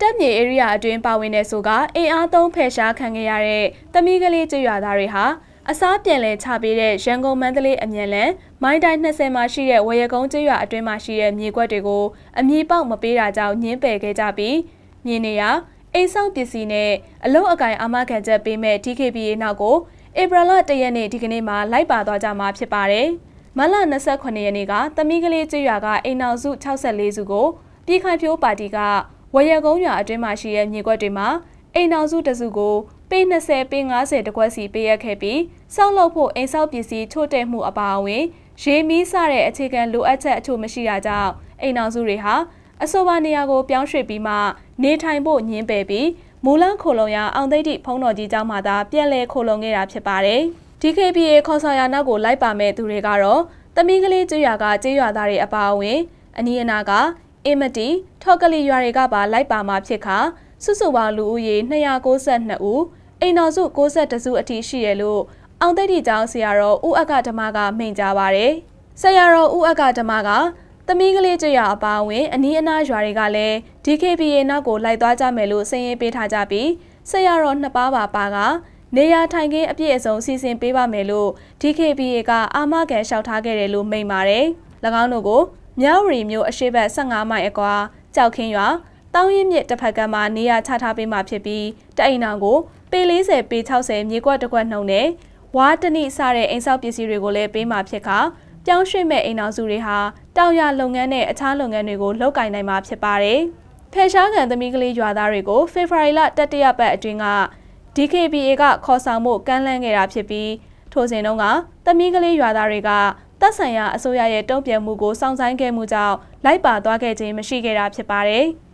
တပ်မြေဧရိယာအတွင်းပါဝင်တဲ့ဆိုကအင်အားသုံးဖယ်ရှားခံခဲ့ရတဲ့တမီးကလေးကျွရွာသားတွေဟာအစားပြန်လည်ချပေးတဲ့ရန်ကုန်မန္တလေးအမြန်လန်မိုင်းတိုင်း20မှာရှိတဲ့ဝရကုန်းကျွရွာအတွင်းမှာရှိတဲ့မြေကွက်တွေကိုအမြေပေါက်မပေးတာကြောင့်ညှင်းပယ်ခဲ့ကြပြီးမြေနေရအိမ်ဆောက်ပစ္စည်းနဲ့အလုတ်အကင်အာမခံချက်ပေးမဲ့ DKBA နောက်ကိုဧပြီလ1ရက်နေ့ဒီကနေ့မှာလိုက်ပါသွားကြမှာဖြစ်ပါတယ်။မလ28ရက်နေ့ကတမီးကလေးကျွရွာကအိမ်နောက်စု64စုကိုပြည်ခိုင်ဖြိုးပါတီက ဝရကုန်းရွာအတွင်းမှာရှိတဲ့မြေကွက်တွေမှာအိမ်နောက်စုတစုကိုပေ20ပေ90တကွက်စီပေးရခဲ့ပြီးစောက်လုပ်ဖို့အိမ်ဆောက်ပစ္စည်းချို့တဲ့မှုအပါအဝင်ရေမီးစတဲ့အခြေခံလိုအပ်ချက်အချို့မရှိတာကြောင့်အိမ်နောက်စုတွေဟာအဆိုပါနေရာကိုပြောင်းရွှေ့ပြီးမှနေထိုင်ဖို့ညှင်းပယ်ပြီးမူလခိုလုံရအောင်သိတိဖုံးတော်ကြီးကျောင်းမှာသာပြန်လည်ခိုလုံခဲ့တာဖြစ်ပါတယ်။ DKBA ခေါ်ဆောင်ရနောက်ကိုလိုက်ပါမဲ့သူတွေကတော့တမီးကလေးကျွရွာကကျွရွာသားတွေအပါအဝင်အနီးအနားက အင်မတီထော်ကလီရွာတွေကပါလိုက်ပါမှာဖြစ်ခါစုစုပေါင်းလူဦးရေ292ဦးအိမ်တော်စု62စုအထိရှိရလို့အောင်သိတိကျောင်းဆရာတော်ဦးအက္ခဓမ္မကမိန့်ကြားပါတယ်။ဆရာတော်ဦးအက္ခဓမ္မကသမီးကလေးကြရအပါဝင်အနီးအနားရွာတွေကလည်း DKBA နောက်ကိုလိုက်သွားကြမယ်လို့စည်ရင်ပေးထားကြပြီးဆရာတော်နှစ်ပါးပါပါကနေရာထိုင်ခင်းအပြည့်အစုံစီစဉ်ပေးပါမယ်လို့ DKBA ကအာမခံလျှောက်ထားခဲ့တယ်လို့မိန့်ပါတယ်။၎င်းတို့ကို မြဝရီမြို့အရှိတ်15မိုင်အကွာကြောက်ခင်းရွာတောင်းရင်မြစ်တစ်ဖက်ကမှနေရာချထားပေးမှဖြစ်ပြီးတအိမ်အောင်ကိုပေ40ပေ60မြေကွက်တစ်ကွက်နှုံနဲ့ဝါတနိစတဲ့အိမ်ဆောက်ပစ္စည်းတွေကိုလည်းပေးမှဖြစ်ခါပြောင်းရွှေ့မဲ့အိမ်တော်စုတွေဟာတောင်ရလုပ်ငန်းနဲ့အခြားလုပ်ငန်းတွေကိုလုပ်ကိုင်နိုင်မှာဖြစ်ပါတယ်။ဖယ်ရှားခံသမီးကလေးရွာသားတွေကိုဖေဖော်ဝါရီလတတိယပတ်အတွင်းက DKBA ကခေါ်ဆောင်မှုကမ်းလှမ်းခဲ့တာဖြစ်ပြီးထိုစဉ်တုန်းကသမီးကလေးရွာသားတွေက တပ်ဆိုင်ရာအစိုးရရဲ့တုံ့ပြန်မှုကိုစောင့်ဆိုင်းခဲ့မှုကြောင့်လိုက်ပါသွားခဲ့ခြင်းမရှိခဲ့တာဖြစ်ပါတယ်။